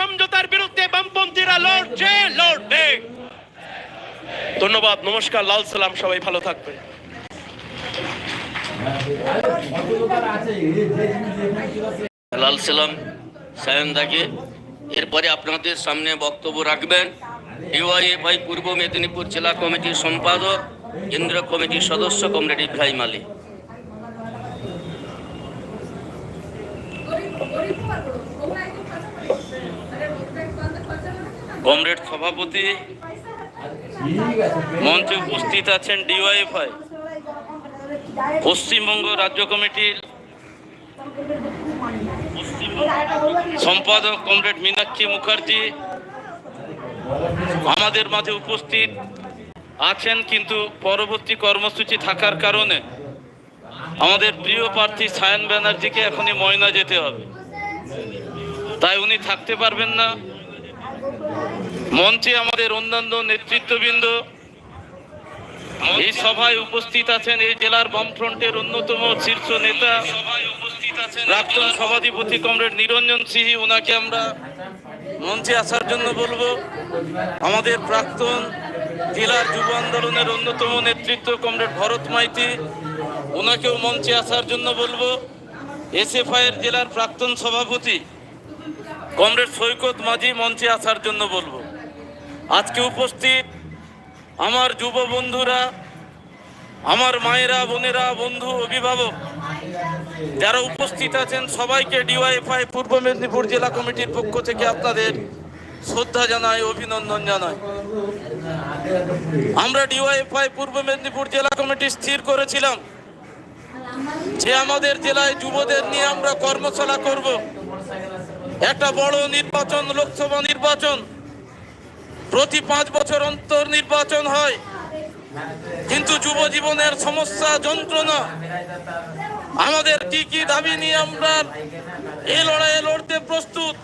সমঝোতার বিরুদ্ধে বামপন্থীরা লড়ছে, লড়বে। ধন্যবাদ, নমস্কার, লাল সালাম, সবাই ভালো থাকবে লাল সালাম সায়নদাকে এরপরে আপনাদের সামনে বক্তব্য রাখবেন। ডিওয়াইএফআই পূর্ব মেদিনীপুর জেলা কমিটির সম্পাদক কেন্দ্র কমিটির সদস্য কমরেড ইব্রাহিম আলী। কমরেড সভাপতি। মঞ্চে উপস্থিত আছেন ডিওয়াইএফআই পশ্চিমবঙ্গ রাজ্য কমিটির সম্পাদক কমরেড মীনাক্ষী মুখার্জি। আমাদের মাঝে উপস্থিত আছেন কিন্তু পরবর্তী কর্মসূচি থাকার কারণে আমাদের প্রিয় প্রার্থী সায়ন ব্যানার্জিকে এখনই ময়না যেতে হবে। তাই উনি থাকতে পারবেন না। মঞ্চে আমাদের অন্যান্য নেতৃত্ববৃন্দ, এই সভায় উপস্থিত আছেন এই জেলার বামফ্রন্টের অন্যতম শীর্ষ নেতা, প্রাক্তন সভাধিপতি কমরেড নিরঞ্জন সিংহ, ওনাকে আমরা মঞ্চে আসার জন্য বলব। আমাদের প্রাক্তন জেলার যুব আন্দোলনের অন্যতম নেতৃত্ব কমরেড ভরত মাইতি, ওনাকেও মঞ্চে আসার জন্য বলব। এর জেলার প্রাক্তন সভাপতি কমরেড সৈকত মাঝি মঞ্চে আসার জন্য বলব। আজকে উপস্থিত আমার যুব বন্ধুরা, আমার মায়েরা, বোনেরা, বন্ধু, অভিভাবক যারা উপস্থিত আছেন, সবাইকে ডিওয়াইফআই পূর্ব মেদিনীপুর জেলা কমিটির পক্ষ থেকে আপনাদের শ্রদ্ধা জানাই, অভিনন্দন জানাই। আমরা ডিওয়াইফআই পূর্ব মেদিনীপুর জেলা কমিটি স্থির করেছিলাম যে আমাদের জেলায় যুবদের নিয়ে আমরা কর্মশালা করব। একটা বড় নির্বাচন, লোকসভা নির্বাচন। প্রতি পাঁচ বছর অন্তর নির্বাচন হয়। কিন্তু যুব জীবনের সমস্যা, যন্ত্রণা, আমাদের কি কি দাবি নিয়ে আমরা এই লড়াইয়ে লড়তে প্রস্তুত?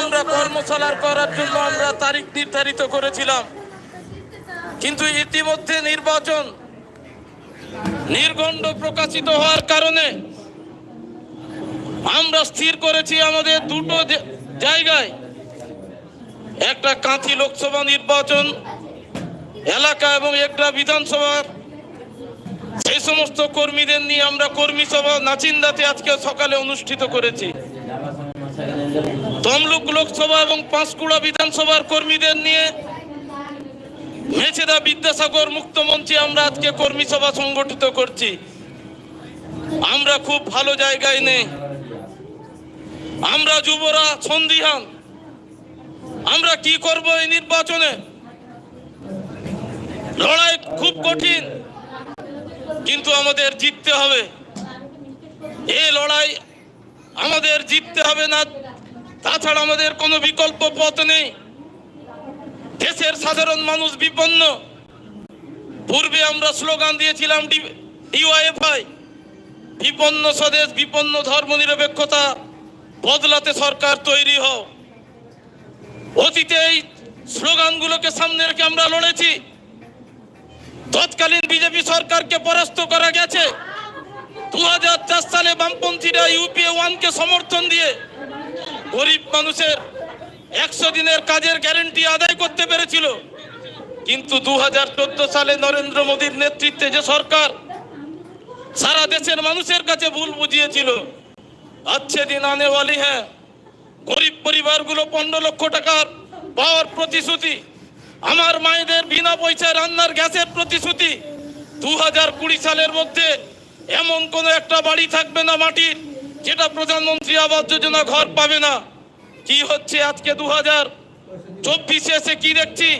আমরা কর্মশালার করার জন্য আমরা তারিখ নির্ধারিত করেছিলাম। কিন্তু ইতিমধ্যে নির্বাচন নির্গণ্ড প্রকাশিত হওয়ার কারণে আমরা স্থির করেছি আমাদের দুটো জায়গায়। একটা কাঁথি লোকসভা নির্বাচন, এলাকা এবং একটা বিধানসভার সেই সমস্ত কর্মীদের নিয়ে আমরা কর্মী সভা নাচিন্দাতে আজকে সকালে অনুষ্ঠিত করেছি। তমলুক লোকসভা এবং পাঁশকুড়া বিধানসভার কর্মীদের নিয়ে মেছেদা বিদ্যাসাগর মুক্ত মঞ্চে আমরা আজকে কর্মী সভা সংগঠিত করছি। আমরা খুব ভালো জায়গায় নেই আমরা যুবরা সন্দিহান। আমরা কি করব এই নির্বাচনে? লড়াই খুব কঠিন, কিন্তু আমাদের জিততে হবে। এই লড়াই আমাদের জিততে হবে না, তাছাড়া আমাদের কোনো বিকল্প পথ নেই। দেশের সাধারণ মানুষ বিপন্ন। পূর্বে আমরা স্লোগান দিয়েছিলাম ডিওয়াইএফআই, বিপন্ন স্বদেশ, বিপন্ন ধর্মনিরপেক্ষতা, বদলাতে সরকার তৈরি হও। অতীতে এই স্লোগানগুলোকে সামনে রেখে আমরা লড়েছি। তৎকালীন বিজেপি সরকারকে পরাস্ত করা গেছে। দু সালে বামপন্থীরা ইউপিএ ওয়ানকে সমর্থন দিয়ে গরিব মানুষের একশো দিনের কাজের গ্যারেন্টি আদায় করতে পেরেছিল। কিন্তু দু হাজার চোদ্দ সালে নরেন্দ্র মোদীর নেতৃত্বে যে সরকার সারা দেশের মানুষের কাছে ভুল বুঝিয়েছিল। আচ্ছে দিন আনে হ্যাঁ গরিব পরিবারগুলো পনেরো লক্ষ টাকার পাওয়ার প্রতিশ্রুতি, আমার মায়েদের বিনা পয়সায় রান্নার গ্যাসের প্রতিশ্রুতি, দু হাজার কুড়ি সালের মধ্যে এমন কোনো একটা বাড়ি থাকবে না মাটির, যেটা প্রধানমন্ত্রী আবাস যোজনা ঘর পাবে না। কি হচ্ছে আজকে দু হাজার চব্বিশে এসে কি দেখছি?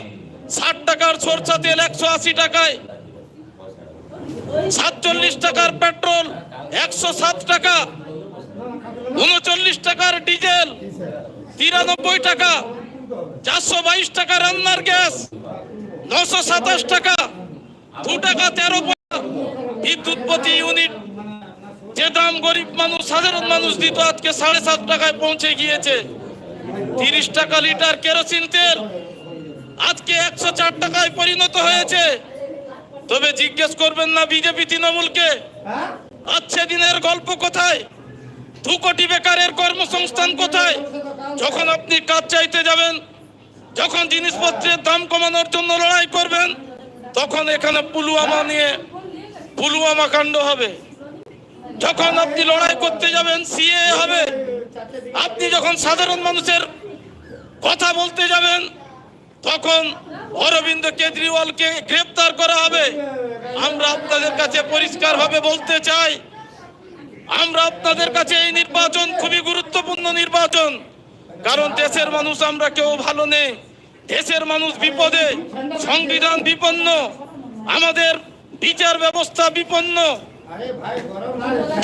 ষাট টাকার সরষা তেল একশো আশি টাকায়, সাতচল্লিশ টাকার পেট্রোল একশো সাত টাকা উনচল্লিশ টাকার ডিজেল, তিরানব্বই টাকা, চারশো বাইশ টাকা রান্নার গ্যাস, নশো সাতাশ টাকা, দু টাকা তেরো পয়সা। বিদ্যুৎ প্রতি ইউনিট, যে দাম গরিব মানুষ, সাধারণ মানুষ দিত, আজকে সাড়ে সাত টাকায় পৌঁছে গিয়েছে। তিরিশ টাকা লিটার কেরোসিন তেল, আজকে একশো চার টাকায় পরিণত হয়েছে। তবে জিজ্ঞেস করবেন না বিজেপি, তৃণমূলকে। আচ্ছে দিনের গল্প কোথায়? দু কোটি বেকারের কর্মসংস্থান কোথায়? যখন আপনি কাজ চাইতে যাবেন, যখন জিনিসপত্রের দাম কমানোর জন্য লড়াই করবেন, তখন এখানে পুলুয়ামা নিয়ে পুলুয়ামা কাণ্ড হবে। যখন আপনি লড়াই করতে যাবেন, সিএ হবে। আপনি যখন সাধারণ মানুষের কথা বলতে যাবেন, তখন অরবিন্দ কেজরিওয়ালকে গ্রেপ্তার করা হবে। আমরা আপনাদের কাছে পরিষ্কারভাবে বলতে চাই আমরা আপনাদের কাছে এই নির্বাচন খুবই গুরুত্বপূর্ণ নির্বাচন। কারণ দেশের মানুষ আমরা কেউ ভালো নেই। দেশের মানুষ বিপদে, সংবিধান বিপন্ন, আমাদের বিচার ব্যবস্থা বিপন্ন।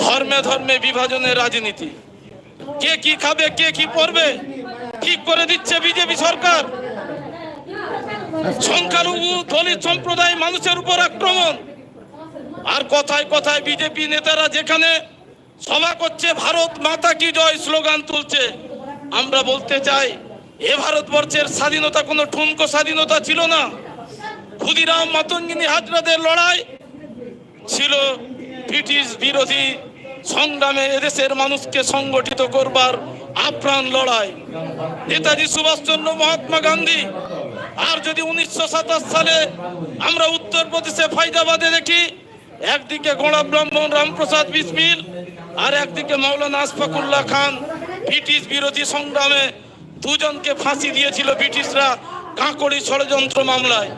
ধর্মে ধর্মে বিভাজনের রাজনীতি। কে কি খাবে, কে কি পড়বে ঠিক করে দিচ্ছে বিজেপি সরকার। সংখ্যালঘু দলিত সম্প্রদায় মানুষের উপর আক্রমণ। আর কথায় কথায় বিজেপি নেতারা যেখানে সভা করছে, ভারত মাতা কি জয়? স্লোগান তুলছে। আমরা বলতে চাই, এ ভারতবর্ষের স্বাধীনতা কোনো ঠুনকো স্বাধীনতা ছিল না। ক্ষুদিরাম, মাতঙ্গিনী হাজরাদের লড়াই ছিল ব্রিটিশ বিরোধী সংগ্রামে এদেশের মানুষকে সংগঠিত করবার আপ্রাণ লড়াই। নেতাজি সুভাষচন্দ্র মহাত্মা গান্ধী, আর যদি উনিশশো সাতাশ সালে আমরা উত্তরপ্রদেশে ফাইদাবাদে দেখি একদিকে গোড়া ব্রাহ্মণ রামপ্রসাদ বিসমিল, আর একদিকে মৌলানা আশফাকুল্লাহ খান ব্রিটিশ বিরোধী সংগ্রামে দুজনকে ফাঁসি দিয়েছিল ব্রিটিশরা কাঁকড়ি ষড়যন্ত্র মামলায়।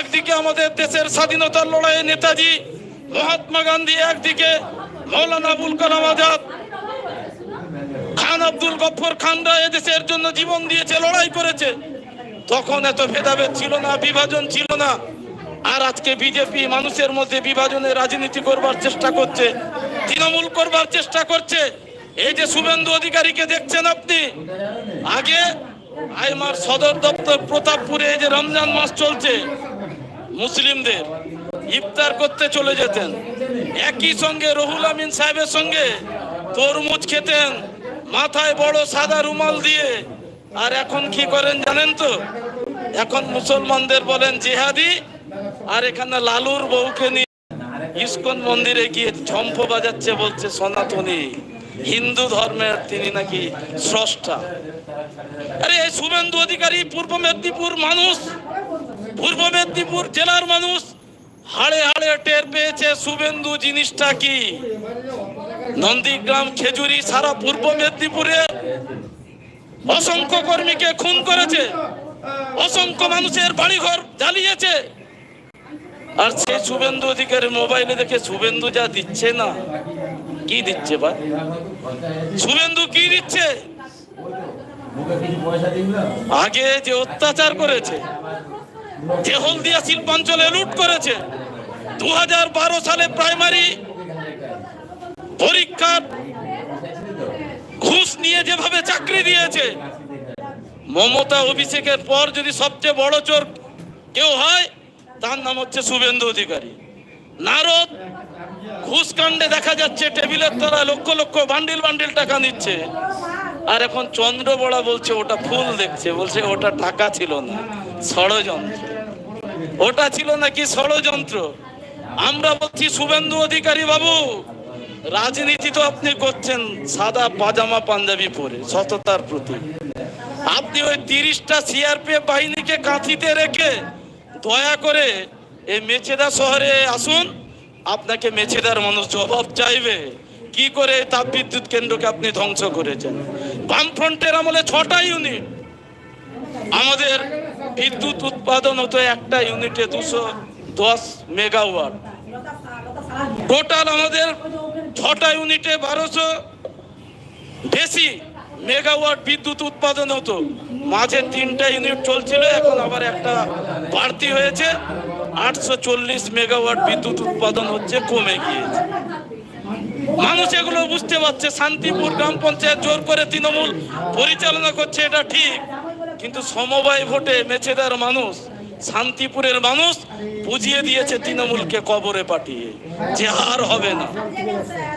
একদিকে আমাদের দেশের স্বাধীনতার লড়াইয়ে নেতাজি মহাত্মা গান্ধী, একদিকে মৌলানা আবুল কালাম আজাদ। খান আব্দুল গফর খানরা এদেশের জন্য জীবন দিয়েছে, লড়াই করেছে। তখন এত ভেদাভেদ ছিল না, বিভাজন ছিল না। আর আজকে বিজেপি মানুষের মধ্যে বিভাজনের রাজনীতি করবার চেষ্টা করছে, তৃণমূল করবার চেষ্টা করছে। এই যে শুভেন্দু অধিকারীকে দেখছেন আপনি, আগে আইমার সদর দপ্তর প্রতাপপুরে যে রমজান মাস চলছে, মুসলিমদের ইফতার করতে চলে যেতেন। একই সঙ্গে রহুল আমিন সাহেবের সঙ্গে তরমুজ খেতেন, মাথায় বড় সাদা রুমাল দিয়ে। আর এখন কি করেন জানেন তো? এখন মুসলমানদের বলেন জেহাদি আর এখানে লালুর বউকে নিয়ে ইস্কন মন্দিরে গিয়ে ঝম্প বাজাচ্ছে বলছে সনাতনী। হিন্দু ধর্মের তিনি নাকি স্রষ্টা। আরে, এই শুভেন্দু অধিকারী পূর্ব মেদিনীপুর মানুষ, পূর্ব মেদিনীপুর জেলার মানুষ, হাড়ে হাড়ে টের পেয়েছে শুভেন্দু জিনিসটা কি? নন্দীগ্রাম, খেজুরি সারা পূর্ব মেদিনীপুরে অসংখ্য কর্মীকে খুন করেছে, অসংখ্য মানুষের বাড়িঘর জ্বালিয়েছে। আর সে শুভেন্দু অধিকারী মোবাইলে দেখে শুভেন্দু যা দিচ্ছে না, কি দিচ্ছে ভাই? শুভেন্দু কি দিচ্ছে? আগে যে অত্যাচার করেছে, যে হলদিয়া শিল্পাঞ্চলে লুট করেছে দু হাজার বারো সালে প্রাইমারি পরীক্ষার ঘুষ নিয়ে যেভাবে চাকরি দিয়েছে, মমতা অভিষেকের পর যদি সবচেয়ে বড় চোর কেউ হয় তার নাম হচ্ছে শুভেন্দু অধিকারী। নারদ ঘুষ কাণ্ডে দেখা যাচ্ছে টেবিলের তলায় লক্ষ লক্ষ বান্ডিল বান্ডিল টাকা নিচ্ছে। আর এখন চন্দ্রবড়া বলছে, ওটা ফুল দেখছে। বলছে, ওটা টাকা ছিল না, ষড়যন্ত্র। ওটা ছিল নাকি ষড়যন্ত্র? আমরা বলছি, শুভেন্দু অধিকারী বাবু, রাজনীতি তো আপনি করছেন, সাদা পাজামা পাঞ্জাবি পরে, সততার প্রতি আপনি ওই তিরিশটা সিআরপিএফ বাহিনীকে কাঁথিতে রেখে দয়া করে এই মেচেদা শহরে আসুন। আপনাকে মেচেদার মানুষ জবাব চাইবে। কি করে এই তাপবিদ্যুৎ কেন্দ্রকে আপনি ধ্বংস করেছেন? বামফ্রন্টের আমলে ছটা ইউনিট। আমাদের বিদ্যুৎ উৎপাদন হতো একটা ইউনিটে দুশো দশ মেগাওয়াট। টোটাল আমাদের ছটা ইউনিটে বারোশো বেশি। মেগাওয়াট বিদ্যুৎ উৎপাদন হতো। মাঝে তিনটা ইউনিট চলছিল, এখন আবার একটা বাড়তি হয়েছে। আটশো চল্লিশ মেগাওয়াট বিদ্যুৎ উৎপাদন হচ্ছে, কমে গিয়েছে। মানুষ এগুলো বুঝতে পারছে, শান্তিপুর গ্রাম পঞ্চায়েত জোর করে তৃণমূল পরিচালনা করছে, এটা ঠিক। কিন্তু সমবায় ভোটে মেছেদার মানুষ, শান্তিপুরের মানুষ বুঝিয়ে দিয়েছে তৃণমূলকে কবরে পাঠিয়ে। যে আর হবে না।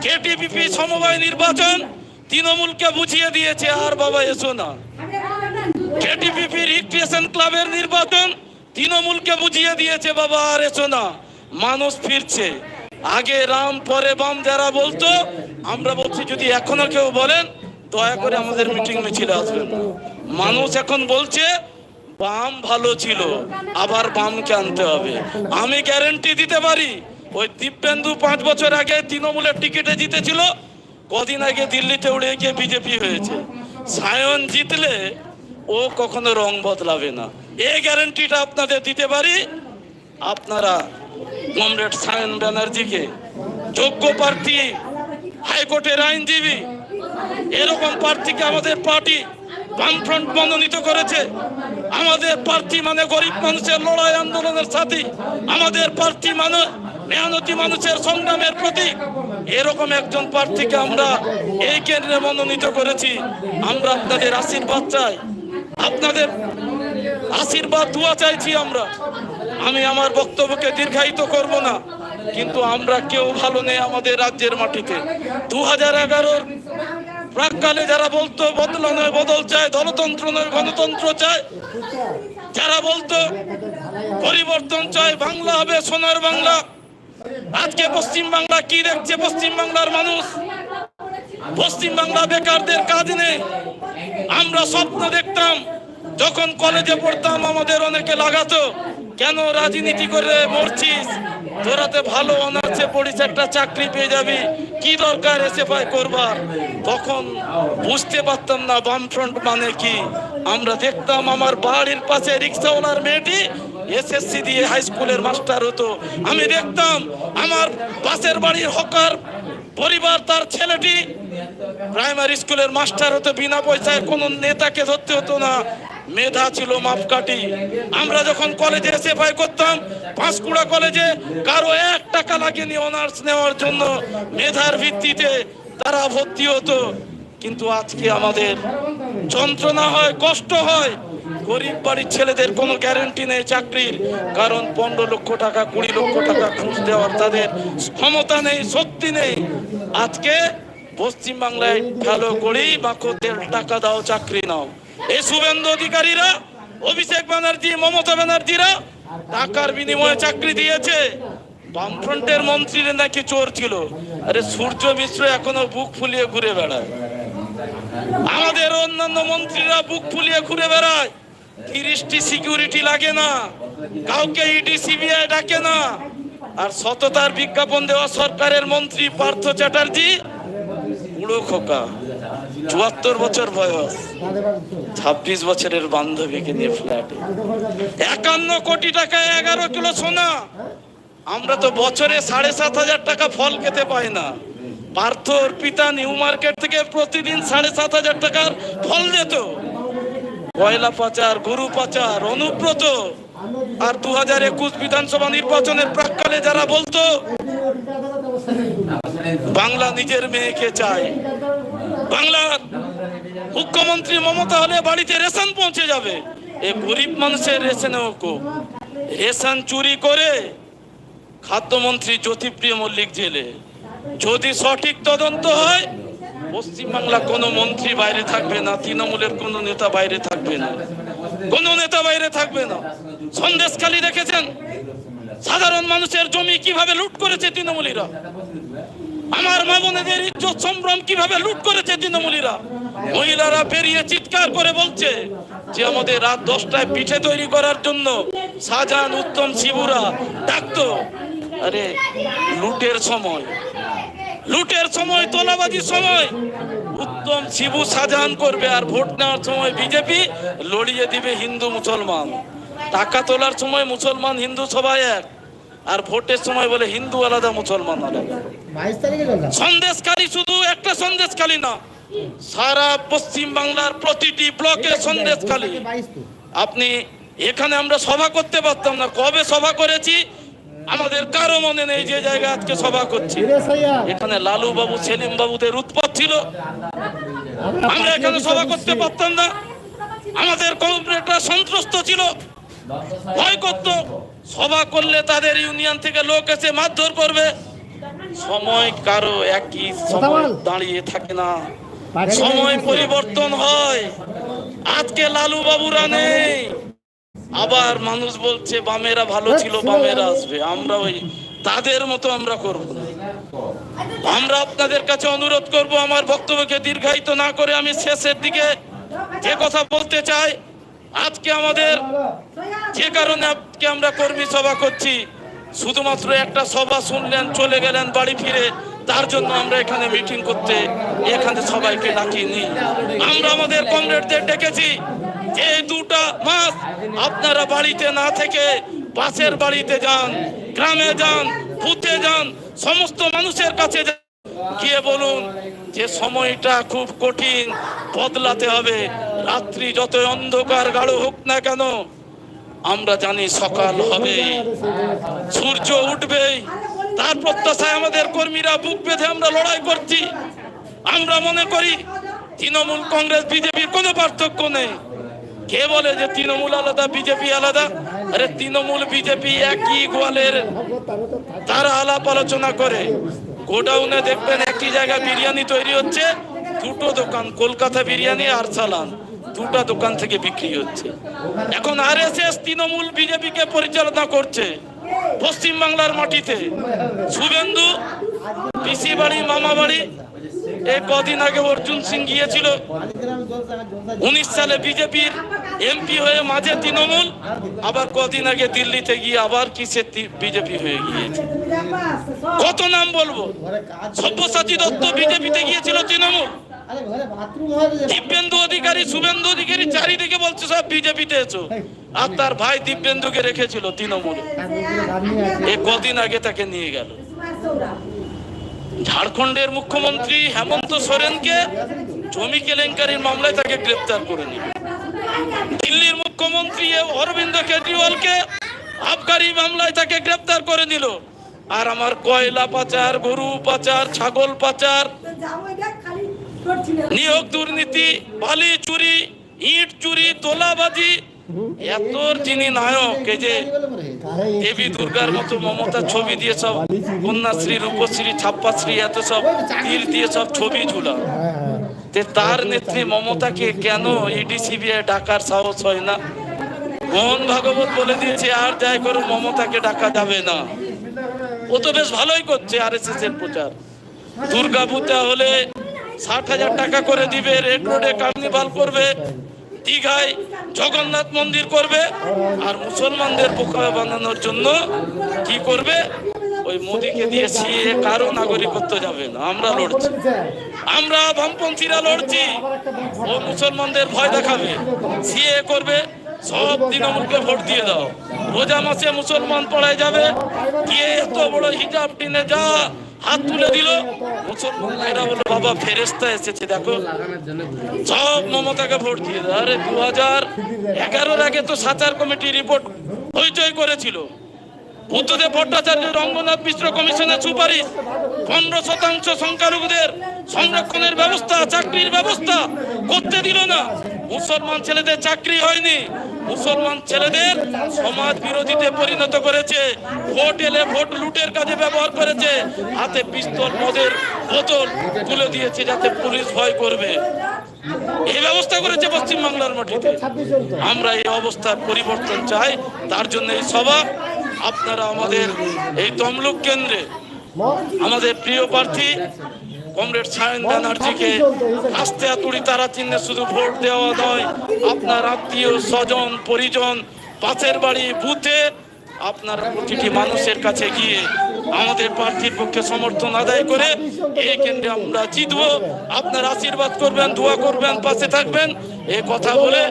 কেটিপিপি সমবায় নির্বাচন তৃণমূলকে বুঝিয়ে দিয়েছে, আর বাবা এসো না। কেটিপিপি রিক্রিয়েশন ক্লাবের নির্বাচন, তৃণমূলকে বুঝিয়ে দিয়েছে, বাবা আর এসো না। মানুষ ফিরছে। আগে রাম, পরে বাম, যারা বলতো, আমরা বলছি, যদি এখনও কেউ বলেন, দয়া করে আমাদের মিটিং মিছিলে আসবেন। মানুষ এখন বলছে, বাম ভালো ছিল, আবার বামকে আনতে হবে। আমি গ্যারেন্টি দিতে পারি, ওই দিব্যেন্দু পাঁচ বছর আগে তৃণমূলের টিকিটে জিতেছিল কদিন আগে দিল্লিতে উড়ে গিয়ে বিজেপি হয়েছে। সায়ন জিতলে ও কখনো রং বদলাবে না। এই গ্যারেন্টিটা আপনাদের দিতে পারি? আপনারা কমরেড সায়ন ব্যানার্জিকে যোগ্য প্রার্থী, হাইকোর্টের আইনজীবী, এরকম প্রার্থীকে আমাদের পার্টি বামফ্রন্ট মনোনীত করেছে। আমাদের প্রার্থী মানে গরিব মানুষের লড়াই আন্দোলনের সাথী। আমাদের প্রার্থী মানে মেহনতি মানুষের সংগ্রামের প্রতীক। এরকম একজন প্রার্থীকে আমরা এই কেন্দ্রে মনোনীত করেছি। আমরা আপনাদের আশীর্বাদ চাই। আপনাদের আশীর্বাদ, দোয়া চাইছি আমরা। আমি আমার বক্তব্যকে দীর্ঘায়িত করব না। কিন্তু আমরা কেউ ভালো নেই আমাদের রাজ্যের মাটিতে। দু হাজার এগারোর প্রাককালে যারা বলতো বদল নয়, বদল চায়, দলতন্ত্র নয়, গণতন্ত্র চায়, যারা বলতো পরিবর্তন চায়, বাংলা হবে সোনার বাংলা। আজকে পশ্চিম বাংলা কি দেখছে? পশ্চিম বাংলার মানুষ। পশ্চিম বাংলা বেকারদের কাজ নেই। আমরা স্বপ্ন দেখতাম যখন কলেজে পড়তাম, আমাদের অনেকে লাগাতো, কেন রাজনীতি করে মরছিস? তোরাতে ভালো অনার্সে পড়িস, একটা চাকরি পেয়ে যাবি। কি দরকার এসে পাই করবার? তখন বুঝতে পারতাম না, বামফ্রন্ট মানে কি। আমরা দেখতাম আমার বাড়ির পাশে রিক্সাওয়ালার মেয়েটি এসএসসি দিয়ে হাই স্কুলের মাস্টার হতো। আমি দেখতাম আমার পাশের বাড়ির হকার পরিবার তার ছেলেটি প্রাইমারি স্কুলের মাস্টার হতো, বিনা পয়সায় কোনো নেতাকে ধরতে হতো না। মেধা ছিল মাপকাঠি। আমরা যখন কলেজে এসে পাই করতাম, পাঁশকুড়া কলেজে কারও এক টাকা লাগেনি অনার্স নেওয়ার জন্য। মেধার ভিত্তিতে তারা ভর্তি হতো। কিন্তু আজকে আমাদের যন্ত্রণা হয়, কষ্ট হয়। গরিব বাড়ির ছেলেদের কোনো গ্যারেন্টি নেই চাকরির। কারণ পনেরো লক্ষ টাকা, কুড়ি লক্ষ টাকা ঘুষ দেওয়ার তাদের ক্ষমতা নেই, শক্তি নেই। আজকে পশ্চিম বাংলায় ভালো করি বাকদের টাকা দাও, চাকরি নাও। এই শুভেন্দু অধিকারীরা, অভিষেক ব্যানার্জি, মমতা ব্যানার্জিরা টাকার বিনিময়ে চাকরি দিয়েছে। বামফ্রন্টের মন্ত্রীরা নাকি চোর ছিল। আরে সূর্য মিশ্র এখনও বুক ফুলিয়ে ঘুরে বেড়ায়। আমাদের অন্যান্য মন্ত্রীরা বুক ফুলিয়ে ঘুরে বেড়ায়। তিরিশটি সিকিউরিটি লাগে না। কাউকে ইডি, সিবিআই ডাকে না। আর সততার বিজ্ঞাপন দেওয়া সরকারের মন্ত্রী পার্থ চ্যাটার্জি বুড়ো খোকা। চুয়াত্তর বছর বয়স। ছাব্বিশ বছরের বান্ধবীকে নিয়ে ফ্ল্যাটে একান্ন কোটি টাকায় এগারো কিলো সোনা। আমরা তো বছরে সাড়ে সাত হাজার টাকা ফল খেতে পাই না। পার্থর পিতা নিউ মার্কেট থেকে প্রতিদিন সাড়ে সাত হাজার টাকার ফল যেত কয়লা পাচার, গরু পাচার, অনুব্রত। আর দু হাজার একুশ বিধানসভা নির্বাচনের প্রাককালে যারা বলতো, বাংলা নিজের মেয়েকে চায়। বাংলার মুখ্যমন্ত্রী মমতা হলে বাড়িতে রেশন পৌঁছে যাবে। এ গরিব মানুষের রেশনেও কো রেশন চুরি করে খাদ্যমন্ত্রী জ্যোতিপ্রিয় মল্লিক জেলে। যদি সঠিক তদন্ত হয়, পশ্চিমবাংলা কোনো মন্ত্রী বাইরে থাকবে না, তৃণমূলের কোনো নেতা বাইরে থাকবে না। কোনো নেতা বাইরে থাকবে না। সন্দেশখালি দেখেছেন? সাধারণ মানুষের জমি কীভাবে লুট করেছে তৃণমূলীরা? আমার মা বোনেদের ইজ্জত সম্ভ্রম কীভাবে লুট করেছে তৃণমূলীরা? মহিলারা বেরিয়ে চিৎকার করে বলছে যে আমাদের রাত দশটায় পিঠে তৈরি করার জন্য শাহজাহান উত্তম শিবুরা ডাকতো। আরে, লুটের সময়। লুটের সময়, তোলাবাজির সময়। উত্তম শিবু শাহজাহান করবে আর ভোট নেওয়ার সময় বিজেপি লড়িয়ে দিবে হিন্দু মুসলমান। টাকা তোলার সময় মুসলমান হিন্দু সবাই এক, আর ভোটের সময় বলে হিন্দু আলাদা মুসলমান আলাদা। সন্দেশকারী শুধু একটা সন্দেশকারী না সারা পশ্চিম বাংলার প্রতিটি ব্লকে তো? আপনি এখানে আমরা সভা করতে পারতাম না কবে সভা করেছি? আমাদের কারও মনে নেই যে জায়গায় আজকে সভা করছি। এখানে লালু বাবু সেলিম বাবুদের উৎপাত ছিল। আমরা এখানে সভা করতে পারতাম না। আমাদের কমরেডরা সন্ত্রস্ত ছিল। ভয় করত। সভা করলে তাদের ইউনিয়ন থেকে লোক এসে মারধর করবে। সময় কারও একই সময় দাঁড়িয়ে থাকে না। সময় পরিবর্তন হয়। আজকে লালু বাবুরা নেই। আবার মানুষ বলছে বামেরা ভালো ছিল বামেরা আসবে। আমরা ওই তাদের মতো আমরা করব আমরা আপনাদের কাছে অনুরোধ করব আমার বক্তব্যকে দীর্ঘায়িত না করে আমি শেষের দিকে যে কথা বলতে চাই আজকে আমাদের যে কারণে আজকে আমরা কর্মী সভা করছি শুধুমাত্র একটা সভা শুনলেন, চলে গেলেন বাড়ি ফিরে। তার জন্য আমরা এখানে মিটিং করতে, এখানে সবাইকে ডাকিনি। আমরা আমাদের কমরেডদের ডেকেছি যে দুটা মাস আপনারা বাড়িতে না থেকে পাশের বাড়িতে যান, গ্রামে যান, বুথে যান, সমস্ত মানুষের কাছে যান। গিয়ে বলুন যে সময়টা খুব কঠিন, বদলাতে হবে। রাত্রি যত অন্ধকার গাঢ় হোক না কেন আমরা জানি সকাল হবে। সূর্য উঠবেই তার প্রত্যাশায় আমাদের কর্মীরা বুক বেঁধে আমরা লড়াই করছি। আমরা মনে করি তৃণমূল কংগ্রেস, বিজেপির কোনো পার্থক্য নেই। কে বলে যে তৃণমূল আলাদা, বিজেপি আলাদা? আরে তৃণমূল, বিজেপি একই গোয়ালের। তারা আলাপ আলোচনা করে। গোডাউনে দেখবেন একটি জায়গায় বিরিয়ানি তৈরি হচ্ছে। দুটো দোকান, কলকাতা বিরিয়ানি আর সালান। দুটো দোকান থেকে বিক্রি হচ্ছে। এখন আর এস এস তৃণমূল, বিজেপিকে পরিচালনা করছে পশ্চিম বাংলার মাটিতে। শুভেন্দু পিসি বাড়ি মামা বাড়ি এই কদিন আগে অর্জুন সিং গিয়েছিল। উনিশ সালে বিজেপির এমপি হয়ে মাঝে তৃণমূল, আবার কদিন আগে দিল্লিতে গিয়ে আবার কিসের বিজেপি হয়ে গিয়েছে। কত নাম বলব? সব্যসাচী দত্ত বিজেপিতে গিয়েছিল তৃণমূল। দিব্যেন্দু অধিকারী শুভেন্দু অধিকারী চারিদিকে বলছে সব বিজেপিতে এসো। আর তার ভাই দিব্যেন্দুকে রেখেছিল তৃণমূল। এ কদিন আগে তাকে নিয়ে গেল। ঝাড়খণ্ডের মুখ্যমন্ত্রী হেমন্ত সোরেনকে জমি কেলেঙ্কারির মামলায় তাকে গ্রেপ্তার করে নিল। দিল্লির মুখ্যমন্ত্রী অরবিন্দ কেজরিওয়ালকে আবগারি মামলায় তাকে গ্রেপ্তার করে নিল। আর আমার কয়লা পাচার গরু পাচার ছাগল পাচার নিয়োগ দুর্নীতি, বালি চুরি, ইট চুরি, তোলাবাজি। এত যিনি নায়ক, এই যে দেবী দুর্গার মতো মমতা ছবি দিয়ে সব কন্যাশ্রী, রূপশ্রী, ছাপ্পাশ্রী, এত সব তীর দিয়ে সব ছবি ঝুলা তার নেত্রী মমতাকে কেন ইডি সিবিআই ডাকার সাহস হয় না? মোহন ভাগবত বলে দিয়েছে, আর যাই করো মমতাকে ডাকা যাবে না। ও তো বেশ ভালোই করছে আর এস এস এর প্রচার। দুর্গা পূজা হলে ষাট হাজার টাকা করে দিবে, রেড রোডে কার্নিভাল করবে, দীঘায় জগন্নাথ মন্দির করবে, আর মুসলমানদের বোকা বানানোর জন্য কি করবে? ওই মোদিকে দিয়ে সিএ কারও নাগরিকত্ব যাবে না। আমরা লড়ছি। আমরা বামপন্থীরা লড়ছি। ও মুসলমানদের ভয় দেখাবে। সিএ করবে, সব তৃণমূলকে ভোট দিয়ে দাও। রোজা মাসে মুসলমান পড়ায় যাবে। গিয়ে এত বড় হিজাব টিনে যা হাত তুলে দিল। মুসলমান এরা বলল বাবা ফেরেস্তা এসেছে, দেখো। সব মমতাকে ভোট দিয়ে আরে দু হাজার এগারোর আগে তো সাচার কমিটি রিপোর্ট হইচই করেছিল। বুদ্ধদেব ভট্টাচার্য, রঙ্গনাথ মিশ্র কমিশনের সুপারিশ, পনেরো শতাংশ সংখ্যালঘুদের সংরক্ষণের ব্যবস্থা, চাকরির ব্যবস্থা করতে দিল না। মুসলমান ছেলেদের চাকরি হয়নি। মুসলমান ছেলেদের সমাজ বিরোধীতে পরিণত করেছে। ভোট এলে ভোট লুটের কাজে ব্যবহার করেছে। হাতে পিস্তল, মদের বোতল তুলে দিয়েছে যাতে পুলিশ ভয় করবে। এই ব্যবস্থা করেছে পশ্চিম বাংলার মাটিতে। আমরা এই অবস্থার পরিবর্তন চাই। তার জন্য এই সভা আপনারা আমাদের এই তমলুক কেন্দ্রে আমাদের প্রিয় প্রার্থী কমরেড সায়ন ব্যানার্জিকে আস্তে আতুড়ি তারা চিহ্নে শুধু ভোট দেওয়া নয় আপনার আত্মীয় স্বজন পরিজন পাশের বাড়ি বুথে আপনার প্রতিটি মানুষের কাছে গিয়ে আমাদের প্রার্থীর পক্ষে সমর্থন আদায় করে এই কেন্দ্রে আমরা জিতবো। আপনার আশীর্বাদ করবেন দোয়া করবেন পাশে থাকবেন। এ কথা বলে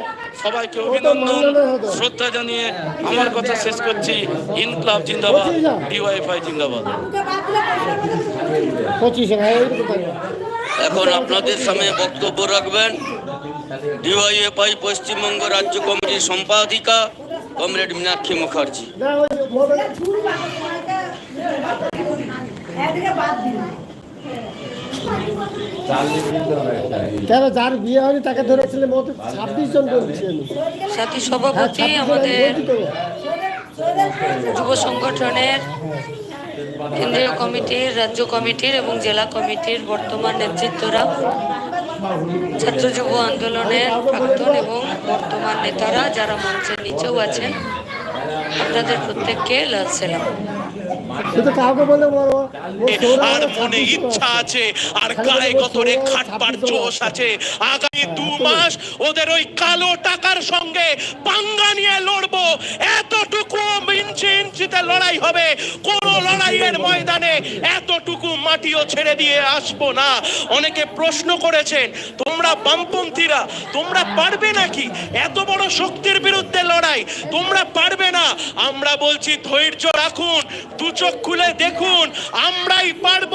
সবাইকে অভিনন্দন, শ্রদ্ধা জানিয়ে আমার কথা শেষ করছি। ইনকলাব জিন্দাবাদ, ডিওয়াইফাই জিন্দাবাদ। এখন আপনাদের সামনে বক্তব্য রাখবেন। ডিওয়াইএফআই পশ্চিমবঙ্গ রাজ্য কমিটির সম্পাদিকা কমরেড মীনাক্ষী মুখার্জি। কেন যার বিয়ে হয়নি তাকে ধরেছিলেন মত ছাব্বিশ জন বলছেন সাথী হ্যাঁ, সভাপতি আমাদের যুব সংগঠনের কেন্দ্রীয় কমিটির রাজ্য কমিটির এবং জেলা কমিটির বর্তমান নেতৃত্বরা ছাত্র যুব আন্দোলনের প্রাক্তন এবং বর্তমান নেতারা যারা মঞ্চের নিচেও আছেন আপনাদের প্রত্যেককে লাল সেলাম। আর হলো মনে 26 ইচ্ছা আছে আর গায়ে গতরে খাটবার জোশ আছে। আগামী দু মাস ওদের ওই কালো টাকার সঙ্গে পাঙ্গা নিয়ে লড়বো। এতটুকু ইঞ্চি ইঞ্চিতে লড়াই হবে। কোন লড়াইয়ের ময়দানে এতটুকু মাটিও ছেড়ে দিয়ে আসব না। অনেকে প্রশ্ন করেছেন তোমরা বামপন্থীরা তোমরা পারবে নাকি এত বড় শক্তির বিরুদ্ধে লড়াই? তোমরা পারবে না? আমরা বলছি ধৈর্য রাখুন দু চোখ খুলে দেখুন, আমরাই পারব।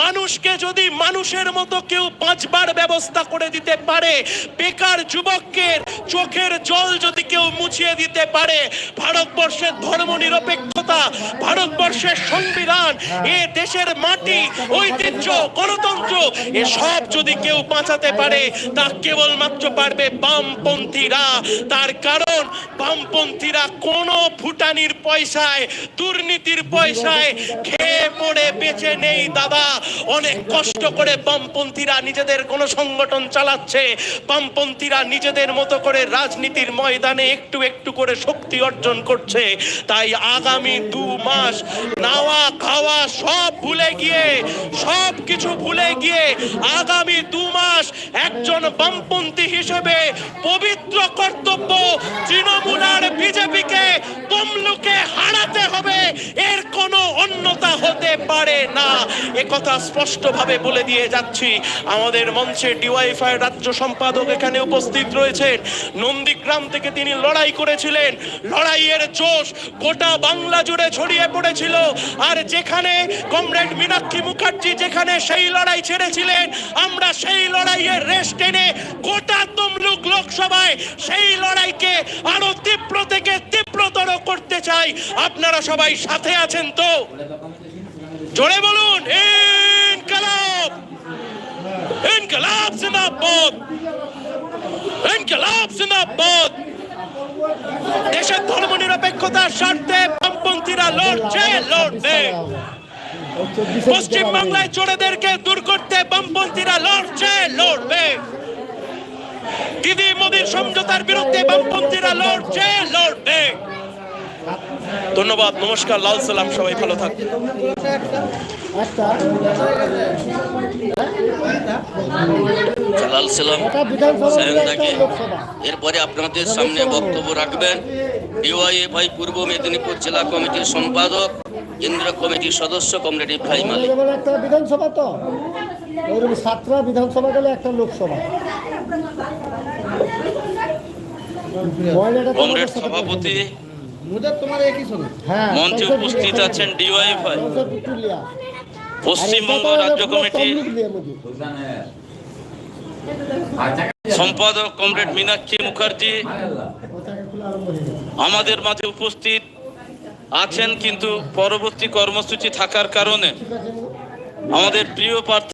মানুষকে যদি মানুষের মতো কেউ পাঁচবার ব্যবস্থা করে দিতে পারে, বেকার যুবকের চোখের জল যদি কেউ মুছিয়ে দিতে পারে, ভারতবর্ষের ধর্ম নিরপেক্ষতা ভারতবর্ষের সংবিধান, এ দেশের মাটি, ঐতিহ্য, গণতন্ত্র এসব যদি কেউ বাঁচাতে পারে, তা কেবলমাত্র পারবে বামপন্থীরা। তার কারণ, বামপন্থীরা কোনো ভুটানির পয়সায়, দুর্নীতির পয়সায় খেয়ে পড়ে বেঁচে নেই দাদা। অনেক কষ্ট করে বামপন্থীরা নিজেদের কোনো সংগঠন চালাচ্ছে। বামপন্থীরা নিজেদের মতো করে রাজনীতির ময়দানে একটু একটু করে শক্তি অর্জন করছে। তাই আগামী দু মাস নাওয়া, খাওয়া সব ভুলে গিয়ে, সব কিছু ভুলে গিয়ে আগামী দু মাস একজন বামপন্থী হিসেবে পবিত্র কর্তব্য তৃণমূল আর বিজেপিকে তমলুকে হারাতে হবে। এর কোনো অন্যতা হতে পারে না। একথা স্পষ্টভাবে বলে দিয়ে যাচ্ছি। আমাদের মঞ্চে ডিওয়াইফাই রাজ্য সম্পাদক এখানে উপস্থিত রয়েছেন। নন্দীগ্রাম থেকে তিনি লড়াই করেছিলেন। লড়াইয়ের জোশ গোটা বাংলা জুড়ে ছড়িয়ে পড়েছিল। আর যেখানে কমরেড মীনাক্ষী মুখার্জি, যেখানে সেই লড়াই ছেড়েছিলেন, আমরা সেই লড়াইয়ের রেস টেনে গোটা তমলুক লোকসভায় সেই লড়াইকে আরও তীব্র থেকে তীব্রতর করতে চাই। আপনারা সবাই সাথে আছেন তো জোরে বলুন, ইনকালাব। ইনকালাব জিন্দাবাদ। ইনকালাব জিন্দাবাদ। দেশের ধর্ম নিরপেক্ষতার স্বার্থে বামপন্থীরা লড়ছে, লড়বে। পশ্চিম বাংলায় চোরেদেরকে দূর করতে বামপন্থীরা লড়ছে, লড়বে। দিদি মোদীর সমঝোতার বিরুদ্ধে বামপন্থীরা লড়ছে, লড়বে। ধন্যবাদ, নমস্কার, লাল সালাম, সবাই ভালো থাকবেন একটা জালাল সালাম এরপরে আপনাদের সামনে বক্তব্য রাখবেন ডিওয়াইএফআই পূর্ব মেদিনীপুর জেলা কমিটির সম্পাদক কেন্দ্রীয় কমিটির সদস্য কমরেড ইব্রাহিম আলী একটা বিধানসভা তো ওইরকম সাতটা বিধানসভা গেলে একটা লোকসভা সভাপতি মঞ্চে উপস্থিত আছেন ডিওয়াইফাই পশ্চিমবঙ্গ রাজ্য কমিটি। সম্পাদক কমরেড মীনাক্ষী মুখার্জি। হয়ে। আমাদের মাঝে উপস্থিত আছেন কিন্তু পরবর্তী কর্মসূচি থাকার কারণে আমাদের প্রিয় প্রার্থী